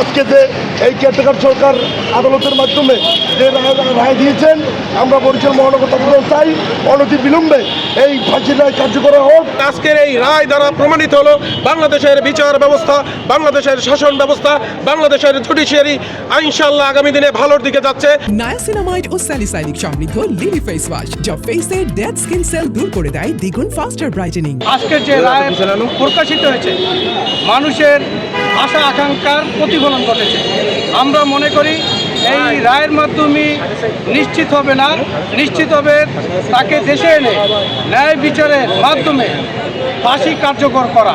আজকে যে এই কেয়ারটেকার সরকার আদালতের মাধ্যমে যে রায় রায় দিয়েছেন আমরা বরিশাল মহানগর তাৎপর্য চাই অনতি বিলম্বে এই ফাঁসির রায় কার্যকর হোক। আজকের এই রায় দ্বারা প্রমাণিত হলো বাংলাদেশের বিচার ব্যবস্থা বাংলাদেশের শাসন ব্যবস্থা বাংলাদেশের জুডিশিয়ারি ইনশাল্লাহ আগামী দিনে ভালোর দিকে যাচ্ছে। নায়াসিনামাইড ও স্যালিসাইনিক সমৃদ্ধ লিলি ফেস ওয়াশ যা ফেসের ডেড স্কিন সেল দূর করে দেয় দ্বিগুণ ফাস্টার ব্রাইটেনিং আজকের যে রায় প্রকাশিত হয়েছে মানুষের আশা আকাঙ্ক্ষার প্রতিফলন ঘটেছে। আমরা মনে করি এই রায়ের মাধ্যমে নিশ্চিত হবে না, নিশ্চিত হবে তাকে দেশে এনে ন্যায় বিচারের মাধ্যমে ফাঁসি কার্যকর করা।